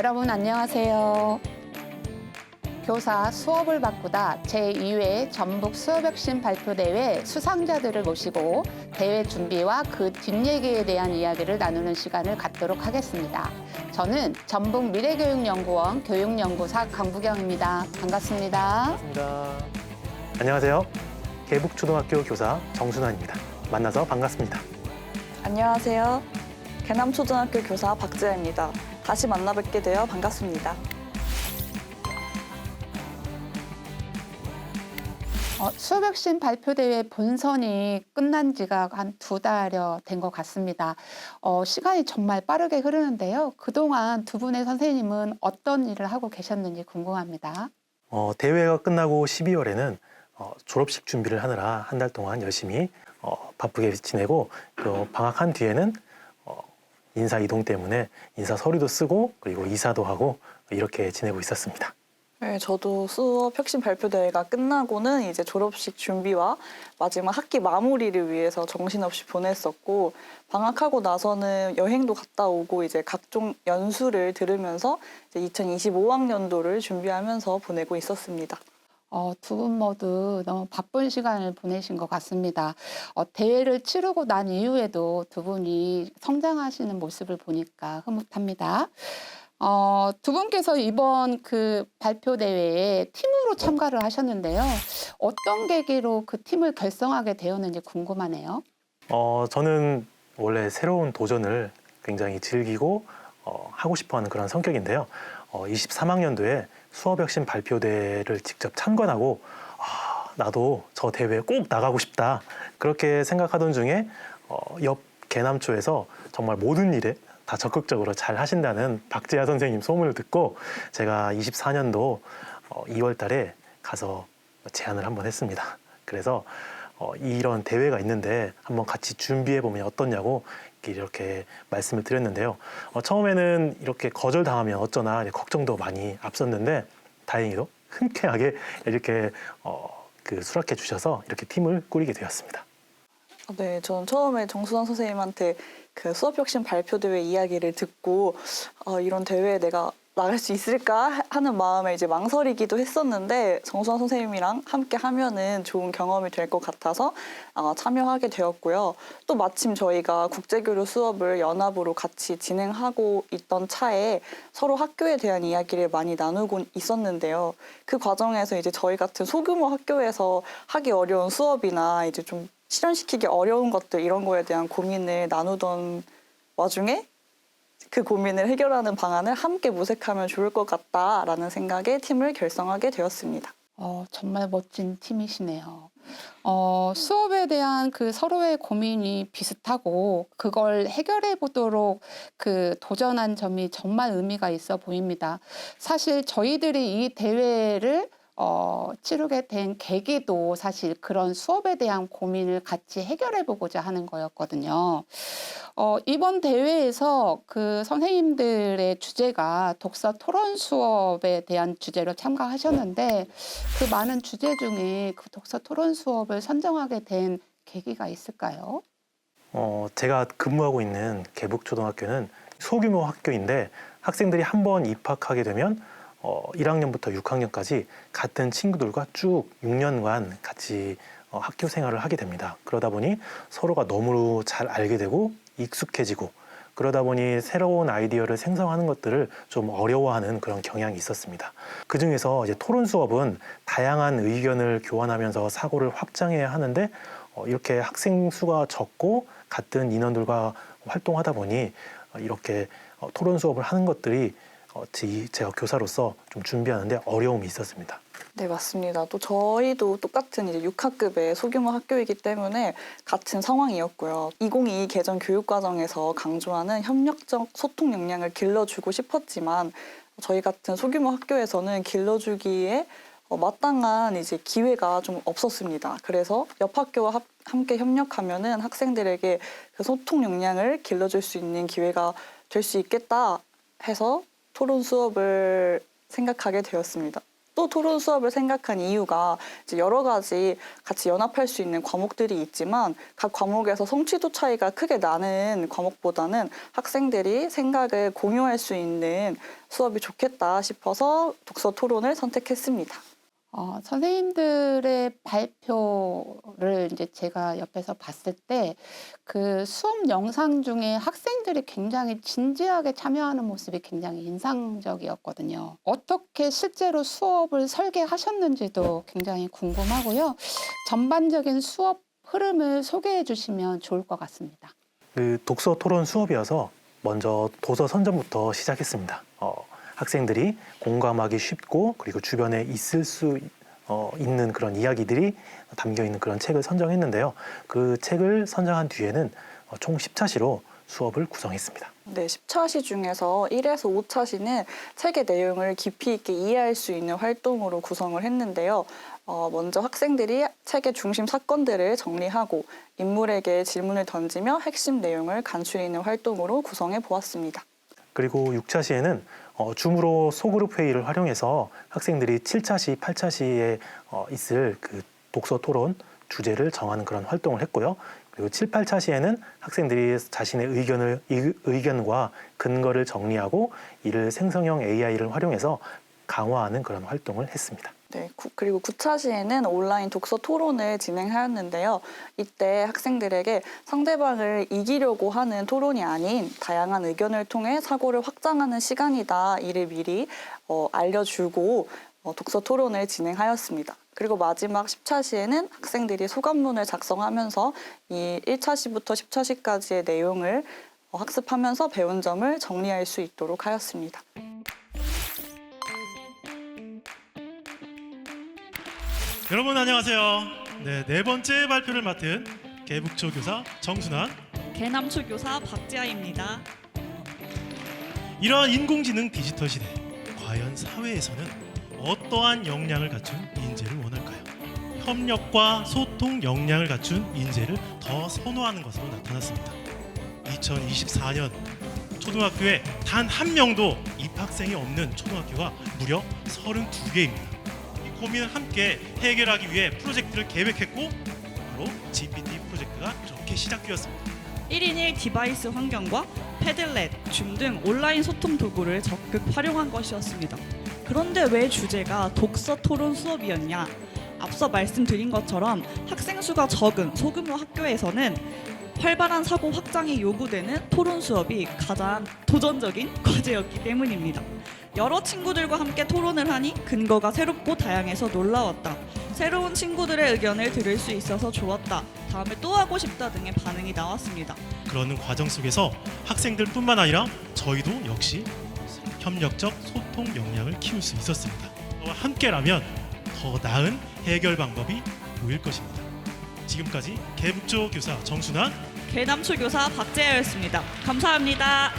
여러분 안녕하세요. 교사 수업을 바꾸다 제2회 전북 수업혁신 발표대회 수상자들을 모시고 대회 준비와 그 뒷얘기에 대한 이야기를 나누는 시간을 갖도록 하겠습니다. 저는 전북 미래교육연구원 교육연구사 강부경입니다. 반갑습니다. 반갑습니다. 안녕하세요. 계북초등학교 교사 정순환입니다. 만나서 반갑습니다. 안녕하세요. 개남초등학교 교사 박지아입니다. 다시 만나뵙게 되어 반갑습니다. 어, 수업혁신 발표 대회 본선이 끝난 지가 한 두 달여 된 것 같습니다. 어, 시간이 정말 빠르게 흐르는데요. 그동안 두 분의 선생님은 어떤 일을 하고 계셨는지 궁금합니다. 어, 대회가 끝나고 12월에는 어, 졸업식 준비를 하느라 한 달 동안 열심히 어, 바쁘게 지내고 또 방학한 뒤에는 어, 인사 이동 때문에 인사 서류도 쓰고 그리고 이사도 하고 이렇게 지내고 있었습니다. 네, 저도 수업 혁신 발표 대회가 끝나고는 이제 졸업식 준비와 마지막 학기 마무리를 위해서 정신없이 보냈었고 방학하고 나서는 여행도 갔다 오고 이제 각종 연수를 들으면서 이제 2025학년도를 준비하면서 보내고 있었습니다. 어, 두 분 모두 너무 바쁜 시간을 보내신 것 같습니다. 어, 대회를 치르고 난 이후에도 두 분이 성장하시는 모습을 보니까 흐뭇합니다. 어, 두 분께서 이번 그 발표 대회에 팀으로 참가를 하셨는데요. 어떤 계기로 그 팀을 결성하게 되었는지 궁금하네요. 어, 저는 원래 새로운 도전을 굉장히 즐기고 어, 하고 싶어하는 그런 성격인데요. 어, 23학년도에 수업 혁신 발표 대회를 직접 참관하고 아, 나도 저 대회에 꼭 나가고 싶다 그렇게 생각하던 중에 어, 옆 개남초에서 정말 모든 일에 다 적극적으로 잘 하신다는 박재하 선생님 소문을 듣고 제가 24년도 어, 2월 달에 가서 제안을 한번 했습니다. 그래서 어, 이런 대회가 있는데 한번 같이 준비해 보면 어떻냐고 이렇게 말씀을 드렸는데요. 어, 처음에는 이렇게 거절당하면 어쩌나 걱정도 많이 앞섰는데 다행히도 흔쾌하게 이렇게 어, 그 수락해 주셔서 이렇게 팀을 꾸리게 되었습니다. 네, 저는 처음에 정수환 선생님한테 그 수업 혁신 발표 대회 이야기를 듣고 어, 이런 대회에 내가 나갈 수 있을까 하는 마음에 이제 망설이기도 했었는데 정수환 선생님이랑 함께 하면은 좋은 경험이 될 것 같아서 어, 참여하게 되었고요. 또 마침 저희가 국제교류 수업을 연합으로 같이 진행하고 있던 차에 서로 학교에 대한 이야기를 많이 나누고 있었는데요. 그 과정에서 이제 저희 같은 소규모 학교에서 하기 어려운 수업이나 이제 좀 실현시키기 어려운 것들 이런 거에 대한 고민을 나누던 와중에 그 고민을 해결하는 방안을 함께 모색하면 좋을 것 같다라는 생각에 팀을 결성하게 되었습니다. 어, 정말 멋진 팀이시네요. 어, 수업에 대한 그 서로의 고민이 비슷하고 그걸 해결해 보도록 그 도전한 점이 정말 의미가 있어 보입니다. 사실 저희들이 이 대회를 어, 치르게 된 계기도 사실 그런 수업에 대한 고민을 같이 해결해 보고자 하는 거였거든요. 어, 이번 대회에서 그 선생님들의 주제가 독서 토론 수업에 대한 주제로 참가하셨는데 그 많은 주제 중에 그 독서 토론 수업을 선정하게 된 계기가 있을까요? 어, 제가 근무하고 있는 개북초등학교는 소규모 학교인데 학생들이 한 번 입학하게 되면 어, 1학년부터 6학년까지 같은 친구들과 쭉 6년간 같이 어, 학교 생활을 하게 됩니다. 그러다 보니 서로가 너무 잘 알게 되고 익숙해지고 그러다 보니 새로운 아이디어를 생성하는 것들을 좀 어려워하는 그런 경향이 있었습니다. 그 중에서 이제 토론 수업은 다양한 의견을 교환하면서 사고를 확장해야 하는데 어, 이렇게 학생 수가 적고 같은 인원들과 활동하다 보니 어, 이렇게 어, 토론 수업을 하는 것들이 어, 제- 제가 교사로서 좀 준비하는데 어려움이 있었습니다. 네, 맞습니다. 또 저희도 똑같은 이제 6학급의 소규모 학교이기 때문에 같은 상황이었고요. 2022 개정 교육 과정에서 강조하는 협력적 소통 역량을 길러주고 싶었지만 저희 같은 소규모 학교에서는 길러주기에 어, 마땅한 이제 기회가 좀 없었습니다. 그래서 옆 학교와 합- 함께 협력하면은 학생들에게 그 소통 역량을 길러줄 수 있는 기회가 될 수 있겠다 해서 토론 수업을 생각하게 되었습니다. 독서 토론 수업을 생각한 이유가 여러 가지 같이 연합할 수 있는 과목들이 있지만 각 과목에서 성취도 차이가 크게 나는 과목보다는 학생들이 생각을 공유할 수 있는 수업이 좋겠다 싶어서 독서 토론을 선택했습니다. 어, 선생님들의 발표를 이제 제가 옆에서 봤을 때 그 수업 영상 중에 학생들이 굉장히 진지하게 참여하는 모습이 굉장히 인상적이었거든요. 어떻게 실제로 수업을 설계하셨는지도 굉장히 궁금하고요. 전반적인 수업 흐름을 소개해 주시면 좋을 것 같습니다. 그 독서 토론 수업이어서 먼저 도서 선점부터 시작했습니다. 어, 학생들이 공감하기 쉽고 그리고 주변에 있을 수 어, 있는 그런 이야기들이 담겨 있는 그런 책을 선정했는데요. 그 책을 선정한 뒤에는 어, 총 10차시로 수업을 구성했습니다. 네, 10차시 중에서 1에서 5차시는 책의 내용을 깊이 있게 이해할 수 있는 활동으로 구성을 했는데요. 어, 먼저 학생들이 책의 중심 사건들을 정리하고 인물에게 질문을 던지며 핵심 내용을 간추리는 활동으로 구성해 보았습니다. 그리고 6차시에는 어, 줌으로 소그룹 회의를 활용해서 학생들이 7차 시, 8차 시에 어, 있을 그 독서 토론 주제를 정하는 그런 활동을 했고요. 그리고 7, 8차 시에는 학생들이 자신의 의견을 의- 의견과 근거를 정리하고 이를 생성형 AI를 활용해서 강화하는 그런 활동을 했습니다. 네, 구- 그리고 9차 시에는 온라인 독서 토론을 진행하였는데요. 이때 학생들에게 상대방을 이기려고 하는 토론이 아닌 다양한 의견을 통해 사고를 확장하는 시간이다. 이를 미리 어, 알려주고 어, 독서 토론을 진행하였습니다. 그리고 마지막 10차 시에는 학생들이 소감문을 작성하면서 이 1차 시부터 10차 시까지의 내용을 어, 학습하면서 배운 점을 정리할 수 있도록 하였습니다. 여러분 안녕하세요. 네, 네 번째 발표를 맡은 개북초 교사 정순환. 개남초 교사 박지아입니다. 이러한 인공지능 디지털 시대, 과연 사회에서는 어떠한 역량을 갖춘 인재를 원할까요? 협력과 소통 역량을 갖춘 인재를 더 선호하는 것으로 나타났습니다. 2024년 초등학교에 단 한 명도 입학생이 없는 초등학교가 무려 32개입니다. 이 고민을 함께 해결하기 위해 프로젝트를 계획했고 바로 GPT 프로젝트가 그렇게 시작되었습니다. 1인 1 디바이스 환경과 패들렛, 줌 등 온라인 소통 도구를 적극 활용한 것이었습니다. 그런데 왜 주제가 독서 토론 수업이었냐? 앞서 말씀드린 것처럼 학생 수가 적은 소규모 학교에서는 활발한 사고 확장이 요구되는 토론 수업이 가장 도전적인 과제였기 때문입니다. 여러 친구들과 함께 토론을 하니 근거가 새롭고 다양해서 놀라웠다. 새로운 친구들의 의견을 들을 수 있어서 좋았다. 다음에 또 하고 싶다 등의 반응이 나왔습니다. 그러는 과정 속에서 학생들뿐만 아니라 저희도 역시 협력적 소통 역량을 키울 수 있었습니다. 함께라면 더 나은 해결 방법이 보일 것입니다. 지금까지 개북조 교사 정순환 개남초 교사 박재하였습니다. 감사합니다.